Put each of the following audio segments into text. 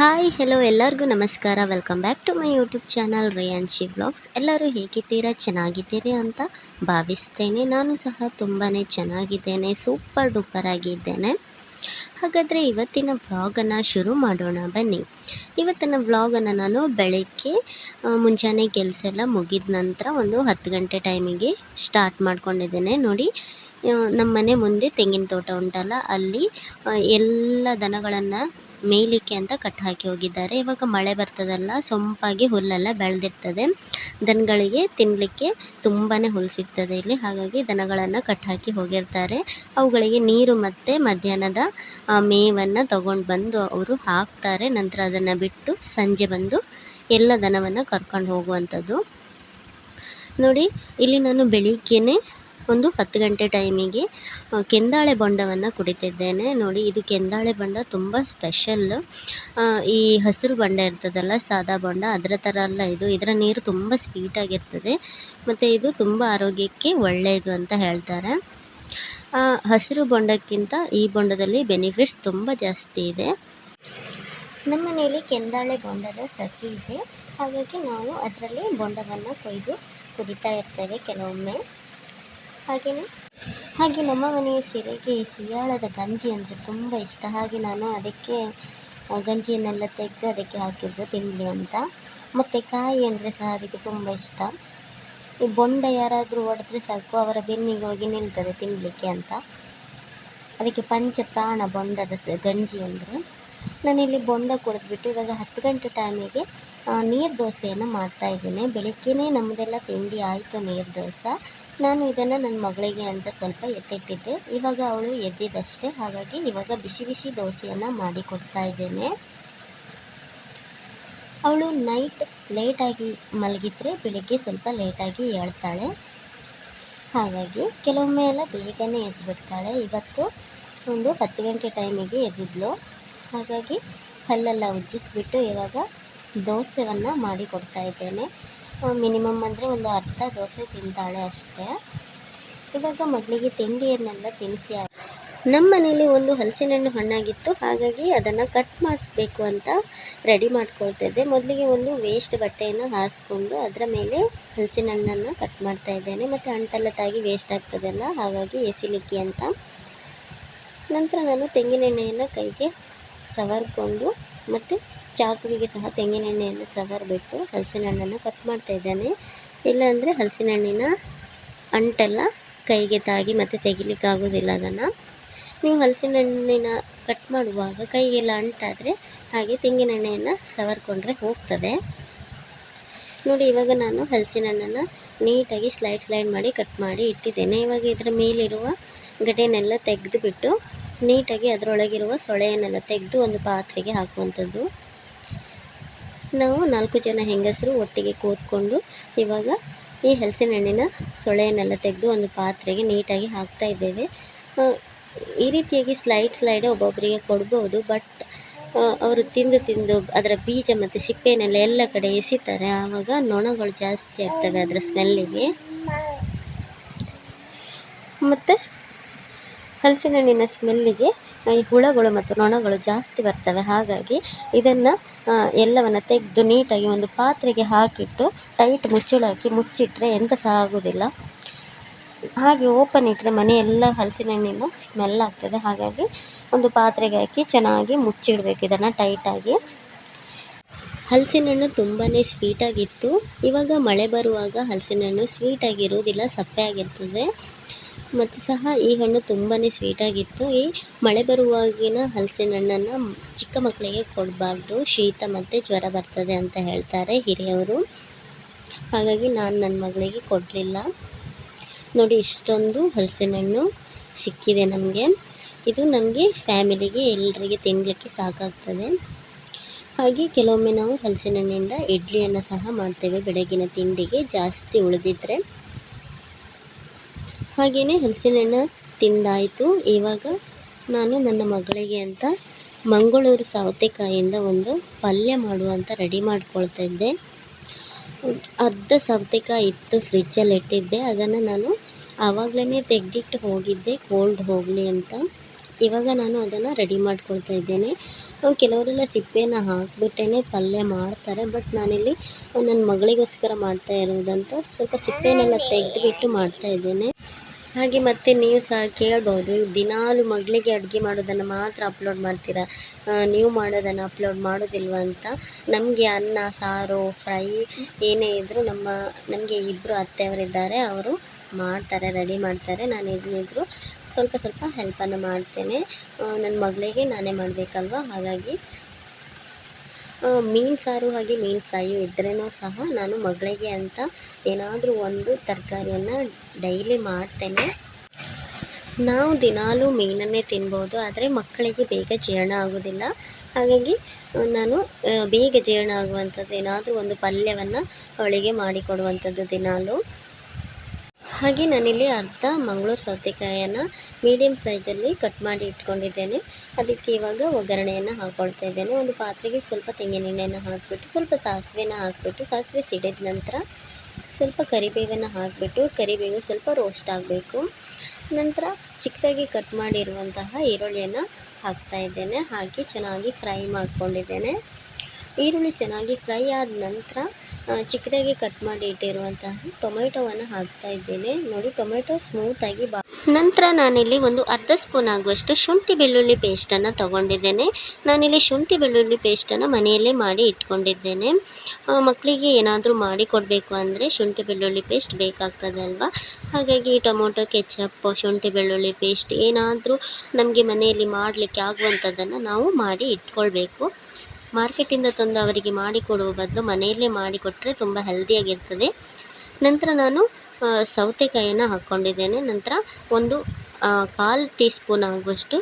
Hi hello ಎಲ್ಲರಿಗೂ ನಮಸ್ಕಾರ. Welcome back to my YouTube channel Reyanshi vlogs ಎಲ್ಲರೂ ಹೇಗಿದ್ದೀರಾ? ಚೆನ್ನಾಗಿದ್ದೀರಿ ಅಂತ ಭಾವಿಸ್ತೇನೆ. ನಾನು ಸಹ ತುಂಬಾ ಚೆನ್ನಾಗಿದ್ದೇನೆ ಸೂಪರ್ ಡೂಪರ್ ಆಗಿದ್ದೇನೆ. ಹಾಗಾದರೆ ಇವತ್ತಿನ ವ್ಲಾಗನ್ನು ಶುರು ಮಾಡೋಣ, ಬನ್ನಿ. ಇವತ್ತಿನ ವ್ಲಾಗನ್ನು ನಾನು ಬೆಳಗ್ಗೆ ಮುಂಜಾನೆ ಕೆಲಸ ಎಲ್ಲ ಮುಗಿದ ನಂತರ ಒಂದು ಹತ್ತು ಗಂಟೆ ಟೈಮಿಗೆ ಸ್ಟಾರ್ಟ್ ಮಾಡ್ಕೊಂಡಿದ್ದೇನೆ. ನೋಡಿ ನಮ್ಮನೆ ನಮ್ಮ ಮನೆ ಮುಂದೆ ತೆಂಗಿನ ತೋಟ ಉಂಟಲ್ಲ, ಅಲ್ಲಿ ಎಲ್ಲ ದನಗಳನ್ನು ಮೇಯ್ಲಿಕ್ಕೆ ಅಂತ ಕಟ್ ಹಾಕಿ ಹೋಗಿದ್ದಾರೆ. ಇವಾಗ ಮಳೆ ಬರ್ತದಲ್ಲ, ಸೊಂಪಾಗಿ ಹುಲ್ಲೆಲ್ಲ ಬೆಳೆದಿರ್ತದೆ. ದನಗಳಿಗೆ ತಿನ್ನಲಿಕ್ಕೆ ತುಂಬಾ ಹುಲ್ಲು ಸಿಗ್ತದೆ ಇಲ್ಲಿ. ಹಾಗಾಗಿ ದನಗಳನ್ನು ಕಟ್ ಹಾಕಿ ಹೋಗಿರ್ತಾರೆ. ಅವುಗಳಿಗೆ ನೀರು ಮತ್ತು ಮಧ್ಯಾಹ್ನದ ಮೇವನ್ನು ತಗೊಂಡು ಬಂದು ಅವರು ಹಾಕ್ತಾರೆ. ನಂತರ ಅದನ್ನು ಬಿಟ್ಟು ಸಂಜೆ ಬಂದು ಎಲ್ಲ ದನವನ್ನು ಕರ್ಕೊಂಡು ಹೋಗುವಂಥದ್ದು. ನೋಡಿ, ಇಲ್ಲಿ ನಾನು ಬೆಳಿಗ್ಗೆನೇ ಒಂದು ಹತ್ತು ಗಂಟೆ ಟೈಮಿಗೆ ಕೆಂದಾಳೆ ಬೊಂಡವನ್ನು ಕುಡಿತಿದ್ದೇನೆ. ನೋಡಿ, ಇದು ಕೆಂದಾಳೆ ಬೊಂಡ ತುಂಬ ಸ್ಪೆಷಲ್ ಈ ಹಸಿರು ಬೊಂಡ ಇರ್ತದಲ್ಲ, ಸಾದಾ ಬೊಂಡ, ಅದರ ಥರ ಅಲ್ಲ ಇದು. ಇದರ ನೀರು ತುಂಬ ಸ್ವೀಟಾಗಿರ್ತದೆ ಮತ್ತು ಇದು ತುಂಬ ಆರೋಗ್ಯಕ್ಕೆ ಒಳ್ಳೆಯದು ಅಂತ ಹೇಳ್ತಾರೆ. ಹಸಿರು ಬೊಂಡಕ್ಕಿಂತ ಈ ಬೊಂಡದಲ್ಲಿ ಬೆನಿಫಿಟ್ಸ್ ತುಂಬ ಜಾಸ್ತಿ ಇದೆ. ನಮ್ಮ ಮನೆಯಲ್ಲಿ ಕೆಂದಾಳೆ ಬೊಂಡದ ಸಸಿ ಇದೆ. ಹಾಗಾಗಿ ನಾವು ಅದರಲ್ಲಿ ಬೊಂಡವನ್ನು ಕೊಯ್ದು ಕುಡಿತಾ ಇರ್ತೇವೆ ಕೆಲವೊಮ್ಮೆ. ಹಾಗೆಯೇ? ಹಾಗೆ ನಮ್ಮ ಮನೆಯ ಸೀರೆಗೆ ಸಿಯಾಳದ ಗಂಜಿ ಅಂದರೆ ತುಂಬ ಇಷ್ಟ. ಹಾಗೆ ನಾನು ಅದಕ್ಕೆ ಗಂಜಿಯನ್ನೆಲ್ಲ ತೆಗೆದು ಅದಕ್ಕೆ ಹಾಕಿದ್ದು ತಿನ್ನಲಿ ಅಂತ. ಮತ್ತು ಕಾಯಿ ಅಂದರೆ ಸಹ ಅದಕ್ಕೆ ತುಂಬ ಇಷ್ಟ. ಈ ಬೊಂಡ ಯಾರಾದರೂ ಹೊಡೆದ್ರೆ ಸಾಕು, ಅವರ ಬೆನ್ನಿಗೆ ಹೋಗಿ ನಿಲ್ತದೆ ತಿನ್ನಲಿಕ್ಕೆ ಅಂತ. ಅದಕ್ಕೆ ಪಂಚ ಪ್ರಾಣ ಬೊಂಡದ ಗಂಜಿ ಅಂದರೆ. ನಾನಿಲ್ಲಿ ಬೊಂಡ ಕುಡಿದ್ಬಿಟ್ಟು ಇವಾಗ ಹತ್ತು ಗಂಟೆ ಟೈಮಿಗೆ ನೀರು ದೋಸೆಯನ್ನು ಮಾಡ್ತಾ ಇದ್ದೀನಿ. ಬೆಳಗ್ಗೆನೇ ನಮ್ಮದೆಲ್ಲ ತಿಂಡಿ ಆಯಿತು ನೀರು ದೋಸೆ ನಾನು ಇದನ್ನು ನನ್ನ ಮಗಳಿಗೆ ಅಂತ ಸ್ವಲ್ಪ ಎತ್ತಿಟ್ಟಿದ್ದೆ. ಇವಾಗ ಅವಳು ಎದ್ದಿದ್ದಷ್ಟೇ ಹಾಗಾಗಿ ಇವಾಗ ಬಿಸಿ ಬಿಸಿ ದೋಸೆಯನ್ನು ಮಾಡಿ ಕೊಡ್ತಾ ಇದ್ದೇನೆ. ಅವಳು ನೈಟ್ ಲೇಟಾಗಿ ಮಲಗಿದ್ರೆ ಬೆಳಿಗ್ಗೆ ಸ್ವಲ್ಪ ಲೇಟಾಗಿ ಹೇಳ್ತಾಳೆ ಹಾಗಾಗಿ ಕೆಲವೊಮ್ಮೆ ಎಲ್ಲ ಬೇಗನೆ ಎದ್ದು ಬಿಡ್ತಾಳೆ ಇವತ್ತು ಒಂದು ಹತ್ತು ಗಂಟೆ ಟೈಮಿಗೆ ಎದ್ದಿದ್ಲು. ಹಾಗಾಗಿ ಹಲ್ಲೆಲ್ಲ ಉಜ್ಜಿಸ್ಬಿಟ್ಟು ಇವಾಗ ದೋಸೆಯನ್ನು ಮಾಡಿ ಕೊಡ್ತಾ ಇದ್ದೇನೆ. ಮಿನಿಮಮ್ ಅಂದರೆ ಒಂದು ಅರ್ಧ ದೋಸೆ ತಿಂತಾಳೆ ಅಷ್ಟೇ. ಇವಾಗ ಮಗಳಿಗೆ ತಿಂಡಿಯನ್ನೆಲ್ಲ ತಿನ್ನಿಸಿ ನಮ್ಮ ಮನೇಲಿ ಒಂದು ಹಲಸಿನ ಹಣ್ಣು ಹಣ್ಣಾಗಿತ್ತು. ಹಾಗಾಗಿ ಅದನ್ನು ಕಟ್ ಮಾಡಬೇಕು ಅಂತ ರೆಡಿ ಮಾಡ್ಕೊಳ್ತಿದ್ದೆ. ಮೊದಲಿಗೆ ಒಂದು ವೇಸ್ಟ್ ಬಟ್ಟೆಯನ್ನು ಹಾರಿಸ್ಕೊಂಡು ಅದರ ಮೇಲೆ ಹಲಸಿನ ಹಣ್ಣನ್ನು ಕಟ್ ಮಾಡ್ತಾ ಇದ್ದೇನೆ. ಮತ್ತು ತಾಗಿ ವೇಸ್ಟ್ ಆಗ್ತದಲ್ಲ, ಹಾಗಾಗಿ ಎಸಿಲಿಕ್ಕಿ ಅಂತ. ನಂತರ ನಾನು ತೆಂಗಿನೆಣ್ಣೆಯನ್ನು ಕೈಗೆ ಸವರ್ಕೊಂಡು ಮತ್ತು ಚಾಕುವಿಗೆ ಸಹ ತೆಂಗಿನೆಣ್ಣೆಯನ್ನು ಸವರ್ಬಿಟ್ಟು ಹಲಸಿನ ಹಣ್ಣನ್ನು ಕಟ್ ಮಾಡ್ತಾ ಇದ್ದೇನೆ. ಇಲ್ಲಾಂದರೆ ಹಲಸಿನ ಹಣ್ಣಿನ ಅಂಟೆಲ್ಲ ಕೈಗೆ ತಾಗಿ ಮತ್ತು ತೆಗಿಲಿಕ್ಕಾಗೋದಿಲ್ಲ ಅದನ್ನು. ನೀವು ಹಲಸಿನ ಹಣ್ಣಿನ ಕಟ್ ಮಾಡುವಾಗ ಕೈಗೆಲ್ಲ ಅಂಟಾದರೆ ಹಾಗೆ ತೆಂಗಿನೆಣ್ಣೆಯನ್ನು ಸವರ್ಕೊಂಡ್ರೆ ಹೋಗ್ತದೆ. ನೋಡಿ, ಇವಾಗ ನಾನು ಹಲಸಿನ ಹಣ್ಣನ್ನು ನೀಟಾಗಿ ಸ್ಲೈಡ್ ಸ್ಲೈಡ್ ಮಾಡಿ ಕಟ್ ಮಾಡಿ ಇಟ್ಟಿದ್ದೇನೆ. ಇವಾಗ ಇದರ ಮೇಲಿರುವ ಗಡ್ಡೆನೆಲ್ಲ ತೆಗೆದುಬಿಟ್ಟು ನೀಟಾಗಿ ಅದರೊಳಗಿರುವ ಸೊಳೆಯನ್ನೆಲ್ಲ ತೆಗೆದು ಒಂದು ಪಾತ್ರೆಗೆ ಹಾಕುವಂಥದ್ದು. ನಾವು ನಾಲ್ಕು ಜನ ಹೆಂಗಸರು ಒಟ್ಟಿಗೆ ಕೂತ್ಕೊಂಡು ಇವಾಗ ಈ ಹಲಸಿನ ಹಣ್ಣಿನ ಸೊಳೆಯನ್ನೆಲ್ಲ ತೆಗೆದು ಒಂದು ಪಾತ್ರೆಗೆ ನೀಟಾಗಿ ಹಾಕ್ತಾ ಇದ್ದೇವೆ. ಈ ರೀತಿಯಾಗಿ ಸ್ಲೈಡ್ ಸ್ಲೈಡ್ ಒಬ್ಬೊಬ್ಬರಿಗೆ ಕೊಡ್ಬೋದು, ಬಟ್ ಅವರು ತಿಂದು ತಿಂದು ಅದರ ಬೀಜ ಮತ್ತು ಸಿಪ್ಪೆನೆಲ್ಲ ಎಲ್ಲ ಕಡೆ ಎಸಿತಾರೆ. ಆವಾಗ ನೊಣಗಳು ಜಾಸ್ತಿ ಆಗ್ತವೆ ಅದರ ಸ್ಮೆಲ್ಲಿಗೆ ಮತ್ತು ಹಲಸಿನ ಹಣ್ಣಿನ ಸ್ಮೆಲ್ಲಿಗೆ ಈ ಹುಳಗಳು ಮತ್ತು ನೊಣಗಳು ಜಾಸ್ತಿ ಬರ್ತವೆ. ಹಾಗಾಗಿ ಇದನ್ನು ಎಲ್ಲವನ್ನು ತೆಗೆದು ನೀಟಾಗಿ ಒಂದು ಪಾತ್ರೆಗೆ ಹಾಕಿಟ್ಟು ಟೈಟ್ ಮುಚ್ಚಳ ಹಾಕಿ ಮುಚ್ಚಿಟ್ರೆ ಎಂತ ಸಹ ಆಗೋದಿಲ್ಲ. ಹಾಗೆ ಓಪನ್ ಇಟ್ಟರೆ ಮನೆಯೆಲ್ಲ ಹಲಸಿನ ಹಣ್ಣಿನ ಸ್ಮೆಲ್ ಆಗ್ತದೆ. ಹಾಗಾಗಿ ಒಂದು ಪಾತ್ರೆಗೆ ಹಾಕಿ ಚೆನ್ನಾಗಿ ಮುಚ್ಚಿಡಬೇಕು ಇದನ್ನು ಟೈಟಾಗಿ ಹಲಸಿನ ಹಣ್ಣು ತುಂಬಾ ಸ್ವೀಟಾಗಿತ್ತು ಇವಾಗ ಮಳೆ ಬರುವಾಗ ಹಲಸಿನ ಹಣ್ಣು ಸ್ವೀಟಾಗಿರೋದಿಲ್ಲ ಸಪ್ಪೆ ಆಗಿರ್ತದೆ. ಮತ್ತು ಸಹ ಈ ಹಣ್ಣು ತುಂಬಾ ಸ್ವೀಟಾಗಿತ್ತು ಈ ಮಳೆ ಬರುವಾಗಿನ ಹಲಸಿನ ಹಣ್ಣನ್ನು ಚಿಕ್ಕ ಮಕ್ಕಳಿಗೆ ಕೊಡಬಾರ್ದು. ಶೀತ ಮತ್ತು ಜ್ವರ ಬರ್ತದೆ ಅಂತ ಹೇಳ್ತಾರೆ ಹಿರಿಯವರು. ಹಾಗಾಗಿ ನಾನು ನನ್ನ ಮಗಳಿಗೆ ಕೊಡಲಿಲ್ಲ. ನೋಡಿ ಇಷ್ಟೊಂದು ಹಲಸಿನ ಹಣ್ಣು ಸಿಕ್ಕಿದೆ ನಮಗೆ. ಇದು ನಮಗೆ ಫ್ಯಾಮಿಲಿಗೆ ಎಲ್ಲರಿಗೆ ತಿನ್ನಲಿಕ್ಕೆ ಸಾಕಾಗ್ತದೆ. ಹಾಗೆ ಕೆಲವೊಮ್ಮೆ ನಾವು ಹಲಸಿನ ಹಣ್ಣಿಂದ ಇಡ್ಲಿಯನ್ನು ಸಹ ಮಾಡ್ತೇವೆ. ಬೆಳಗಿನ ತಿಂಡಿಗೆ ಜಾಸ್ತಿ ಉಳಿದಿದ್ರೆ. ಹಾಗೆಯೇ ಹಲಸಿನ ಹಣ್ಣು ತಿಂದಾಯಿತು. ಇವಾಗ ನಾನು ನನ್ನ ಮಗಳಿಗೆ ಅಂತ ಮಂಗಳೂರು ಸೌತೆಕಾಯಿಯಿಂದ ಒಂದು ಪಲ್ಯ ಮಾಡುವಂಥ ರೆಡಿ ಮಾಡ್ಕೊಳ್ತಾ ಇದ್ದೆ. ಅರ್ಧ ಸೌತೆಕಾಯಿ ಇತ್ತು ಫ್ರಿಜ್ಜಲ್ಲಿ ಇಟ್ಟಿದ್ದೆ. ಅದನ್ನು ನಾನು ಆವಾಗಲೇ ತೆಗೆದಿಟ್ಟು ಹೋಗಿದ್ದೆ. ಕೋಲ್ಡ್ ಹೋಗಲಿ ಅಂತ. ಇವಾಗ ನಾನು ಅದನ್ನು ರೆಡಿ ಮಾಡ್ಕೊಳ್ತಾ ಇದ್ದೇನೆ. ಕೆಲವರೆಲ್ಲ ಸಿಪ್ಪೆನ ಹಾಕಿಬಿಟ್ಟೇ ಪಲ್ಯ ಮಾಡ್ತಾರೆ. ಬಟ್ ನಾನಿಲ್ಲಿ ನನ್ನ ಮಗಳಿಗೋಸ್ಕರ ಮಾಡ್ತಾ ಇರೋದಂತ ಸ್ವಲ್ಪ ಸಿಪ್ಪೆನೆಲ್ಲ ತೆಗೆದುಬಿಟ್ಟು ಮಾಡ್ತಾ ಇದ್ದೇನೆ. ಹಾಗೆ ಮತ್ತೆ ನೀವು ಸಹ ಕೇಳ್ಬೋದು ದಿನಾಲು ಮಗಳಿಗೆ ಅಡುಗೆ ಮಾಡೋದನ್ನು ಮಾತ್ರ ಅಪ್ಲೋಡ್ ಮಾಡ್ತೀರಾ? ನೀವು ಮಾಡೋದನ್ನು ಅಪ್ಲೋಡ್ ಮಾಡೋದಿಲ್ವ ಅಂತ. ನಮಗೆ ಅನ್ನ, ಸಾರು ಫ್ರೈ ಏನೇ ಇದ್ದರೂ ನಮ್ಮ, ನಮಗೆ ಇಬ್ಬರು ಅತ್ತೆಯವರಿದ್ದಾರೆ, ಅವರು ಮಾಡ್ತಾರೆ ರೆಡಿ ಮಾಡ್ತಾರೆ. ನಾನು ಇದ್ದರೂ ಸ್ವಲ್ಪ ಸ್ವಲ್ಪ ಹೆಲ್ಪನ್ನು ಮಾಡ್ತೇನೆ. ನನ್ನ ಮಗಳಿಗೆ ನಾನೇ ಮಾಡಬೇಕಲ್ವ? ಹಾಗಾಗಿ ಮೀನು ಸಾರು ಹಾಗೆ ಮೀನು ಫ್ರೈಯು ಇದ್ರೂ ಸಹ ನಾನು ಮಗಳಿಗೆ ಅಂತ ಏನಾದರೂ ಒಂದು ತರಕಾರಿಯನ್ನು ಡೈಲಿ ಮಾಡ್ತೇನೆ. ನಾವು ದಿನಾಲೂ ಮೀನನ್ನೇ ತಿನ್ಬೋದು, ಆದರೆ ಮಕ್ಕಳಿಗೆ ಬೇಗ ಜೀರ್ಣ ಆಗೋದಿಲ್ಲ. ಹಾಗಾಗಿ ನಾನು ಬೇಗ ಜೀರ್ಣ ಆಗುವಂಥದ್ದು ಏನಾದರೂ ಒಂದು ಪಲ್ಯವನ್ನು ಅವಳಿಗೆ ಮಾಡಿಕೊಡುವಂಥದ್ದು ದಿನಾಲೂ. ಹಾಗೆ ನಾನಿಲ್ಲಿ ಅರ್ಧ ಮಂಗಳೂರು ಸೌತೆಕಾಯನ್ನು ಮೀಡಿಯಮ್ ಸೈಜಲ್ಲಿ ಕಟ್ ಮಾಡಿ ಇಟ್ಕೊಂಡಿದ್ದೇನೆ. ಅದಕ್ಕೆ ಇವಾಗ ಒಗ್ಗರಣೆಯನ್ನು ಹಾಕ್ಕೊಳ್ತಾ ಇದ್ದೇನೆ. ಒಂದು ಪಾತ್ರೆಗೆ ಸ್ವಲ್ಪ ತೆಂಗಿನೆಣ್ಣೆಯನ್ನು ಹಾಕಿಬಿಟ್ಟು, ಸ್ವಲ್ಪ ಸಾಸಿವೆನ ಹಾಕಿಬಿಟ್ಟು, ಸಾಸಿವೆ ಸಿಡಿದ ನಂತರ ಸ್ವಲ್ಪ ಕರಿಬೇವನ್ನು ಹಾಕಿಬಿಟ್ಟು, ಕರಿಬೇವು ಸ್ವಲ್ಪ ರೋಸ್ಟ್ ಆಗಬೇಕು. ನಂತರ ಚಿಕ್ಕದಾಗಿ ಕಟ್ ಮಾಡಿರುವಂತಹ ಈರುಳ್ಳಿಯನ್ನು ಹಾಕ್ತಾ ಇದ್ದೇನೆ. ಹಾಕಿ ಚೆನ್ನಾಗಿ ಫ್ರೈ ಮಾಡ್ಕೊಂಡಿದ್ದೇನೆ. ಈರುಳ್ಳಿ ಚೆನ್ನಾಗಿ ಫ್ರೈ ಆದ ನಂತರ ಚಿಕ್ಕದಾಗಿ ಕಟ್ ಮಾಡಿ ಇಟ್ಟಿರುವಂತಹ ಟೊಮೆಟೊವನ್ನು ಹಾಕ್ತಾ ಇದ್ದೇನೆ. ನೋಡಿ, ಟೊಮೆಟೊ ಸ್ಮೂತಾಗಿ ಬಾ ನಂತರ ನಾನಿಲ್ಲಿ ಒಂದು ಅರ್ಧ ಸ್ಪೂನ್ ಆಗುವಷ್ಟು ಶುಂಠಿ ಬೆಳ್ಳುಳ್ಳಿ ಪೇಸ್ಟನ್ನು ತಗೊಂಡಿದ್ದೇನೆ. ನಾನಿಲ್ಲಿ ಶುಂಠಿ ಬೆಳ್ಳುಳ್ಳಿ ಪೇಸ್ಟನ್ನು ಮನೆಯಲ್ಲೇ ಮಾಡಿ ಇಟ್ಕೊಂಡಿದ್ದೇನೆ. ಮಕ್ಕಳಿಗೆ ಏನಾದರೂ ಮಾಡಿ ಕೊಡಬೇಕು ಅಂದರೆ ಶುಂಠಿ ಬೆಳ್ಳುಳ್ಳಿ ಪೇಸ್ಟ್ ಬೇಕಾಗ್ತದೆ ಅಲ್ವಾ ಹಾಗಾಗಿ ಟೊಮೊಟೊ ಕೆಚಪ್ ಶುಂಠಿ ಬೆಳ್ಳುಳ್ಳಿ ಪೇಸ್ಟ್ ಏನಾದರೂ ನಮಗೆ ಮನೆಯಲ್ಲಿ ಮಾಡಲಿಕ್ಕೆ ಆಗುವಂಥದ್ದನ್ನು ನಾವು ಮಾಡಿ ಇಟ್ಕೊಳ್ಬೇಕು. ಮಾರ್ಕೆಟಿಂದ ತಂದು ಅವರಿಗೆ ಮಾಡಿಕೊಡುವ ಬದಲು ಮನೆಯಲ್ಲೇ ಮಾಡಿಕೊಟ್ರೆ ತುಂಬ ಹೆಲ್ದಿಯಾಗಿರ್ತದೆ ನಂತರ ನಾನು ಸೌತೆಕಾಯಿಯನ್ನು ಹಾಕ್ಕೊಂಡಿದ್ದೇನೆ ನಂತರ ಒಂದು ಕಾಲು ಟೀ ಸ್ಪೂನ್ ಆಗುವಷ್ಟು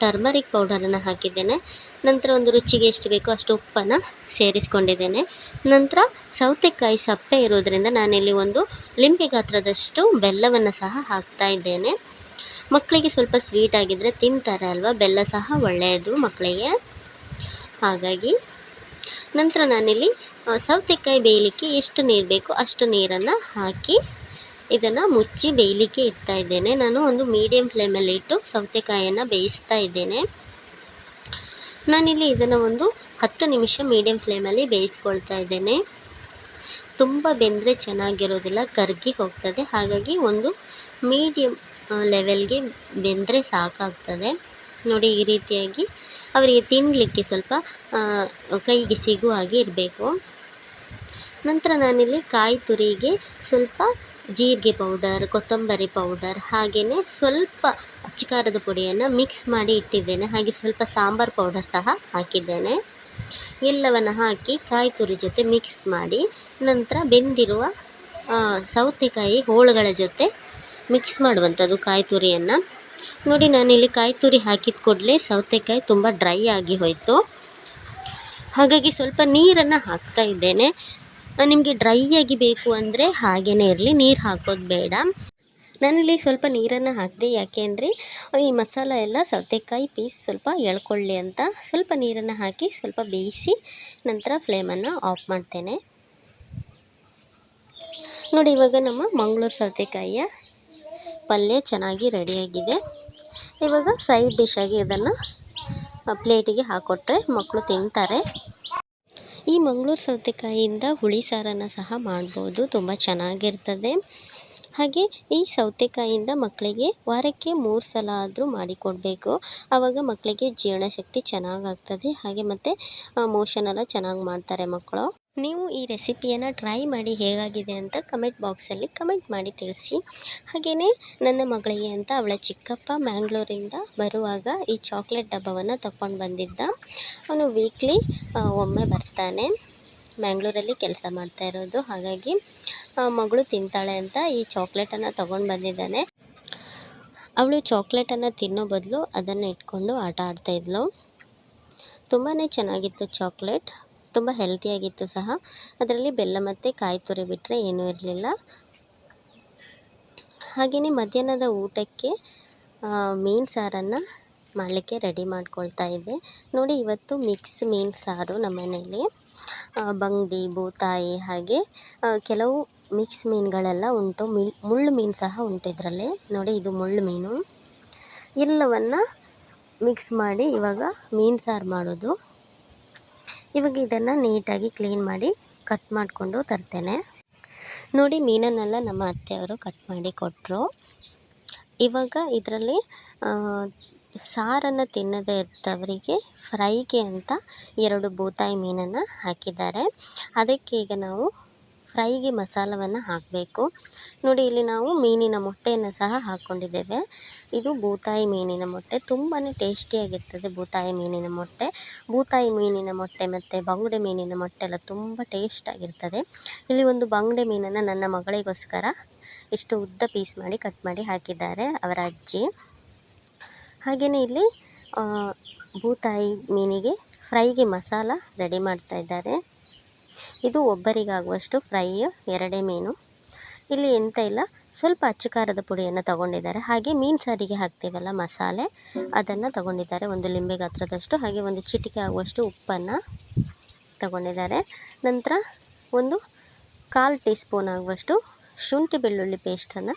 ಟರ್ಮರಿಕ್ ಪೌಡರನ್ನು ಹಾಕಿದ್ದೇನೆ. ನಂತರ ಒಂದು ರುಚಿಗೆ ಎಷ್ಟು ಬೇಕೋ ಅಷ್ಟು ಉಪ್ಪನ್ನು ಸೇರಿಸ್ಕೊಂಡಿದ್ದೇನೆ. ನಂತರ ಸೌತೆಕಾಯಿ ಸಪ್ಪೆ ಇರೋದರಿಂದ ನಾನಿಲ್ಲಿ ಒಂದು ಲಿಂಬೆ ಗಾತ್ರದಷ್ಟು ಬೆಲ್ಲವನ್ನು ಸಹ ಹಾಕ್ತಾ ಇದ್ದೇನೆ. ಮಕ್ಕಳಿಗೆ ಸ್ವಲ್ಪ ಸ್ವೀಟ್ ಆಗಿದ್ದರೆ ತಿಂತಾರೆ ಅಲ್ವಾ? ಬೆಲ್ಲ ಸಹ ಒಳ್ಳೆಯದು ಮಕ್ಕಳಿಗೆ. ಹಾಗಾಗಿ ನಂತರ ನಾನಿಲ್ಲಿ ಸೌತೆಕಾಯಿ ಬೇಯಲಿಕ್ಕೆ ಎಷ್ಟು ನೀರು ಬೇಕು ಅಷ್ಟು ನೀರನ್ನು ಹಾಕಿ ಇದನ್ನು ಮುಚ್ಚಿ ಬೇಯಲಿಕ್ಕೆ ಇಡ್ತಾ ಇದ್ದೇನೆ. ನಾನು ಒಂದು ಮೀಡಿಯಮ್ ಫ್ಲೇಮಲ್ಲಿ ಇಟ್ಟು ಸೌತೆಕಾಯಿಯನ್ನು ಬೇಯಿಸ್ತಾ ಇದ್ದೇನೆ. ನಾನಿಲ್ಲಿ ಇದನ್ನು ಒಂದು ಹತ್ತು ನಿಮಿಷ ಮೀಡಿಯಮ್ ಫ್ಲೇಮಲ್ಲಿ ಬೇಯಿಸ್ಕೊಳ್ತಾ ಇದ್ದೇನೆ. ತುಂಬ ಬೆಂದರೆ ಚೆನ್ನಾಗಿರೋದಿಲ್ಲ ಕರ್ಗಿ ಹೋಗ್ತದೆ. ಹಾಗಾಗಿ ಒಂದು ಮೀಡಿಯಮ್ ಲೆವೆಲ್ಗೆ ಬೆಂದರೆ ಸಾಕಾಗ್ತದೆ. ನೋಡಿ ಈ ರೀತಿಯಾಗಿ ಅವರಿಗೆ ತಿನ್ನಲಿಕ್ಕೆ ಸ್ವಲ್ಪ ಕೈಗೆ ಸಿಗುವ ಹಾಗೆ ಇರಬೇಕು. ನಂತರ ನಾನಿಲ್ಲಿ ಕಾಯಿ ತುರಿಗೆ ಸ್ವಲ್ಪ ಜೀರಿಗೆ ಪೌಡರ್, ಕೊತ್ತಂಬರಿ ಪೌಡರ್, ಹಾಗೆಯೇ ಸ್ವಲ್ಪ ಅಚ್ಚಿಕಾರದ ಪುಡಿಯನ್ನು ಮಿಕ್ಸ್ ಮಾಡಿ ಇಟ್ಟಿದ್ದೇನೆ. ಹಾಗೆ ಸ್ವಲ್ಪ ಸಾಂಬಾರ್ ಪೌಡರ್ ಸಹ ಹಾಕಿದ್ದೇನೆ. ಎಲ್ಲವನ್ನು ಹಾಕಿ ಕಾಯಿ ತುರಿ ಜೊತೆ ಮಿಕ್ಸ್ ಮಾಡಿ, ನಂತರ ಬೆಂದಿರುವ ಸೌತೆಕಾಯಿ ಹೋಳುಗಳ ಜೊತೆ ಮಿಕ್ಸ್ ಮಾಡುವಂಥದ್ದು ಕಾಯಿ ತುರಿಯನ್ನು. ನೋಡಿ, ನಾನಿಲ್ಲಿ ಕಾಯಿ ತುರಿ ಹಾಕಿದ ಕೂಡಲೇ ಸೌತೆಕಾಯಿ ತುಂಬ ಡ್ರೈ ಆಗಿ ಹೋಯಿತು. ಹಾಗಾಗಿ ಸ್ವಲ್ಪ ನೀರನ್ನು ಹಾಕ್ತಾ ಇದ್ದೇನೆ. ನಿಮಗೆ ಡ್ರೈ ಆಗಿ ಬೇಕು ಅಂದರೆ ಹಾಗೇ ಇರಲಿ, ನೀರು ಹಾಕೋದು ಬೇಡ. ನಾನಿಲ್ಲಿ ಸ್ವಲ್ಪ ನೀರನ್ನು ಹಾಕಿದೆ, ಯಾಕೆ ಅಂದರೆ ಈ ಮಸಾಲ ಎಲ್ಲ ಸೌತೆಕಾಯಿ ಪೀಸ್ ಸ್ವಲ್ಪ ಎಳ್ಕೊಳ್ಳಿ ಅಂತ ಸ್ವಲ್ಪ ನೀರನ್ನು ಹಾಕಿ ಸ್ವಲ್ಪ ಬೇಯಿಸಿ ನಂತರ ಫ್ಲೇಮನ್ನು ಆಫ್ ಮಾಡ್ತೇನೆ. ನೋಡಿ, ಇವಾಗ ನಮ್ಮ ಮಂಗಳೂರು ಸೌತೆಕಾಯಿಯ ಪಲ್ಯ ಚೆನ್ನಾಗಿ ರೆಡಿಯಾಗಿದೆ ಇವಾಗ ಸೈಡ್ ಡಿಶಾಗಿ ಇದನ್ನು ಪ್ಲೇಟಿಗೆ ಹಾಕ್ಕೊಟ್ರೆ ಮಕ್ಕಳು ತಿಂತಾರೆ. ಈ ಮಂಗಳೂರು ಸೌತೆಕಾಯಿಯಿಂದ ಹುಳಿ ಸಾರನ್ನು ಸಹ ಮಾಡ್ಬೋದು, ತುಂಬ ಚೆನ್ನಾಗಿರ್ತದೆ. ಹಾಗೆ ಈ ಸೌತೆಕಾಯಿಯಿಂದ ಮಕ್ಕಳಿಗೆ ವಾರಕ್ಕೆ ಮೂರು ಸಲ ಆದರೂ ಮಾಡಿಕೊಡಬೇಕು ಆವಾಗ ಮಕ್ಕಳಿಗೆ ಜೀರ್ಣಶಕ್ತಿ ಚೆನ್ನಾಗಾಗ್ತದೆ ಹಾಗೆ ಮತ್ತು ಮೋಷನ್ ಎಲ್ಲ ಚೆನ್ನಾಗಿ ಮಾಡ್ತಾರೆ ಮಕ್ಕಳು. ನೀವು ಈ ರೆಸಿಪಿಯನ್ನು ಟ್ರೈ ಮಾಡಿ ಹೇಗಾಗಿದೆ ಅಂತ ಕಮೆಂಟ್ ಬಾಕ್ಸಲ್ಲಿ ಕಮೆಂಟ್ ಮಾಡಿ ತಿಳಿಸಿ. ಹಾಗೆಯೇ ನನ್ನ ಮಗಳಿಗೆ ಅಂತ ಅವಳ ಚಿಕ್ಕಪ್ಪ ಮ್ಯಾಂಗ್ಳೂರಿಂದ ಬರುವಾಗ ಈ ಚಾಕ್ಲೇಟ್ ಡಬ್ಬವನ್ನು ತಗೊಂಡು ಬಂದಿದ್ದ. ಅವನು ವೀಕ್ಲಿ ಒಮ್ಮೆ ಬರ್ತಾನೆ. ಮ್ಯಾಂಗ್ಳೂರಲ್ಲಿ ಕೆಲಸ ಮಾಡ್ತಾ ಇರೋದು. ಹಾಗಾಗಿ ಮಗಳು ತಿಂತಾಳೆ ಅಂತ ಈ ಚಾಕ್ಲೇಟನ್ನು ತಗೊಂಡು ಬಂದಿದ್ದಾನೆ. ಅವಳು ಚಾಕ್ಲೇಟನ್ನು ತಿನ್ನೋ ಬದಲು ಅದನ್ನು ಇಟ್ಕೊಂಡು ಆಟ ಆಡ್ತಾಯಿದ್ಲು ತುಂಬಾ ಚೆನ್ನಾಗಿತ್ತು ಚಾಕ್ಲೇಟ್. ತುಂಬ ಹೆಲ್ತಿಯಾಗಿತ್ತು ಸಹ. ಅದರಲ್ಲಿ ಬೆಲ್ಲ ಮತ್ತು ಕಾಯಿ ತುರಿ ಬಿಟ್ಟರೆ ಏನೂ ಇರಲಿಲ್ಲ. ಹಾಗೆಯೇ ಮಧ್ಯಾಹ್ನದ ಊಟಕ್ಕೆ ಮೀನು ಸಾರನ್ನು ಮಾಡಲಿಕ್ಕೆ ರೆಡಿ ಮಾಡ್ಕೊಳ್ತಾ ಇದ್ದೆ. ನೋಡಿ ಇವತ್ತು ಮಿಕ್ಸ್ ಮೀನು ಸಾರು ನಮ್ಮ ಮನೆಯಲ್ಲಿ ಬಂಗಡಿ ಬೂತಾಯಿ ಹಾಗೆ ಕೆಲವು ಮಿಕ್ಸ್ ಮೀನುಗಳೆಲ್ಲ ಉಂಟು. ಮೀನು ಮುಳ್ಳು ಮೀನು ಸಹ ಉಂಟು ಇದರಲ್ಲಿ. ನೋಡಿ ಇದು ಮುಳ್ಳು ಮೀನು. ಎಲ್ಲವನ್ನು ಮಿಕ್ಸ್ ಮಾಡಿ ಇವಾಗ ಮೀನು ಸಾರು ಮಾಡೋದು. ಇವಾಗ ಇದನ್ನು ನೀಟಾಗಿ ಕ್ಲೀನ್ ಮಾಡಿ ಕಟ್ ಮಾಡಿಕೊಂಡು ತರ್ತೇನೆ. ನೋಡಿ ಮೀನನ್ನೆಲ್ಲ ನಮ್ಮ ಅತ್ತೆಯವರು ಕಟ್ ಮಾಡಿ ಕೊಟ್ಟರು ಇವಾಗ ಇದರಲ್ಲಿ ಸಾರನ್ನು ತಿನ್ನದೇ ಇದ್ದವರಿಗೆ ಫ್ರೈಗೆ ಅಂತ ಎರಡು ಬೂತಾಯಿ ಮೀನನ್ನು ಹಾಕಿದ್ದಾರೆ. ಅದಕ್ಕೆ ಈಗ ನಾವು ಫ್ರೈಗೆ ಮಸಾಲವನ್ನು ಹಾಕಬೇಕು. ನೋಡಿ, ಇಲ್ಲಿ ನಾವು ಮೀನಿನ ಮೊಟ್ಟೆಯನ್ನು ಸಹ ಹಾಕ್ಕೊಂಡಿದ್ದೇವೆ ಇದು ಬೂತಾಯಿ ಮೀನಿನ ಮೊಟ್ಟೆ. ತುಂಬಾ ಟೇಸ್ಟಿಯಾಗಿರ್ತದೆ ಬೂತಾಯಿ ಮೀನಿನ ಮೊಟ್ಟೆ. ಬೂತಾಯಿ ಮೀನಿನ ಮೊಟ್ಟೆ ಮತ್ತು ಬಂಗುಡೆ ಮೀನಿನ ಮೊಟ್ಟೆ ಎಲ್ಲ ತುಂಬ ಟೇಸ್ಟಾಗಿರ್ತದೆ. ಇಲ್ಲಿ ಒಂದು ಬಂಗುಡೆ ಮೀನನ್ನು ನನ್ನ ಮಗಳಿಗೋಸ್ಕರ ಇಷ್ಟು ಉದ್ದ ಪೀಸ್ ಮಾಡಿ ಕಟ್ ಮಾಡಿ ಹಾಕಿದ್ದಾರೆ ಅವರ ಅಜ್ಜಿ. ಹಾಗೆಯೇ ಇಲ್ಲಿ ಬೂತಾಯಿ ಮೀನಿಗೆ ಫ್ರೈಗೆ ಮಸಾಲ ರೆಡಿ ಮಾಡ್ತಾ ಇದ್ದಾರೆ. ಇದು ಒಬ್ಬರಿಗಾಗುವಷ್ಟು ಫ್ರೈ ಎರಡೇ ಮೀನು. ಇಲ್ಲಿ ಎಂತ ಇಲ್ಲ, ಸ್ವಲ್ಪ ಅಚ್ಚು ಖಾರದ ಪುಡಿಯನ್ನು ತಗೊಂಡಿದ್ದಾರೆ. ಹಾಗೆ ಮೀನು ಸಾರಿಗೆ ಹಾಕ್ತೀವಲ್ಲ, ಮಸಾಲೆ, ಅದನ್ನು ತಗೊಂಡಿದ್ದಾರೆ. ಒಂದು ಲಿಂಬೆ ಗಾತ್ರದಷ್ಟು, ಹಾಗೆ ಒಂದು ಚಿಟಿಕೆ ಆಗುವಷ್ಟು ಉಪ್ಪನ್ನು ತಗೊಂಡಿದ್ದಾರೆ. ನಂತರ ಒಂದು ಕಾಲು ಟೀ ಸ್ಪೂನ್ ಆಗುವಷ್ಟು ಶುಂಠಿ ಬೆಳ್ಳುಳ್ಳಿ ಪೇಸ್ಟನ್ನು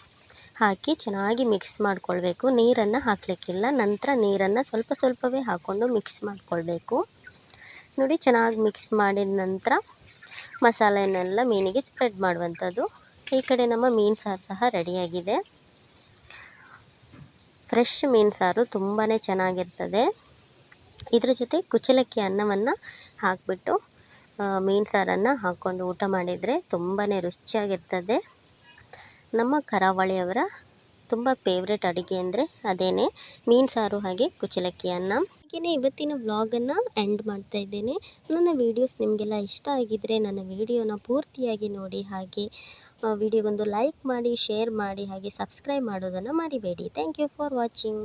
ಹಾಕಿ ಚೆನ್ನಾಗಿ ಮಿಕ್ಸ್ ಮಾಡಿಕೊಳ್ಬೇಕು. ನೀರನ್ನು ಹಾಕಲಿಕ್ಕಿಲ್ಲ. ನಂತರ ನೀರನ್ನು ಸ್ವಲ್ಪ ಸ್ವಲ್ಪವೇ ಹಾಕ್ಕೊಂಡು ಮಿಕ್ಸ್ ಮಾಡಿಕೊಳ್ಬೇಕು. ನೋಡಿ, ಚೆನ್ನಾಗಿ ಮಿಕ್ಸ್ ಮಾಡಿದ ನಂತರ ಮಸಾಲೆಯನ್ನೆಲ್ಲ ಮೀನಿಗೆ ಸ್ಪ್ರೆಡ್ ಮಾಡುವಂಥದ್ದು. ಈ ಕಡೆ ನಮ್ಮ ಮೀನು ಸಾರು ಸಹ ರೆಡಿಯಾಗಿದೆ. ಫ್ರೆಶ್ ಮೀನು ಸಾರು ತುಂಬಾ ಚೆನ್ನಾಗಿರ್ತದೆ. ಇದ್ರ ಜೊತೆ ಕುಚಲಕ್ಕಿ ಅನ್ನವನ್ನು ಹಾಕಿಬಿಟ್ಟು ಮೀನು ಸಾರನ್ನು ಹಾಕ್ಕೊಂಡು ಊಟ ಮಾಡಿದರೆ ತುಂಬಾ ರುಚಿಯಾಗಿರ್ತದೆ. ನಮ್ಮ ಕರಾವಳಿಯವರ ತುಂಬ ಫೇವ್ರೆಟ್ ಅಡುಗೆ ಅಂದರೆ ಅದೇನೇ ಮೀನು ಸಾರು ಹಾಗೆ ಕುಚಲಕ್ಕಿ ಅನ್ನ. ಹಾಗೆಯೇ ಇವತ್ತಿನ ವ್ಲಾಗನ್ನು ಎಂಡ್ ಮಾಡ್ತಾ ಇದ್ದೇನೆ. ನನ್ನ ವೀಡಿಯೋಸ್ ನಿಮಗೆಲ್ಲ ಇಷ್ಟ ಆಗಿದ್ದರೆ ನನ್ನ ವೀಡಿಯೋನ ಪೂರ್ತಿಯಾಗಿ ನೋಡಿ, ಹಾಗೆ ವಿಡಿಯೋಗೊಂದು ಲೈಕ್ ಮಾಡಿ ಶೇರ್ ಮಾಡಿ, ಹಾಗೆ ಸಬ್ಸ್ಕ್ರೈಬ್ ಮಾಡೋದನ್ನು ಮರಿಬೇಡಿ. Thank you for watching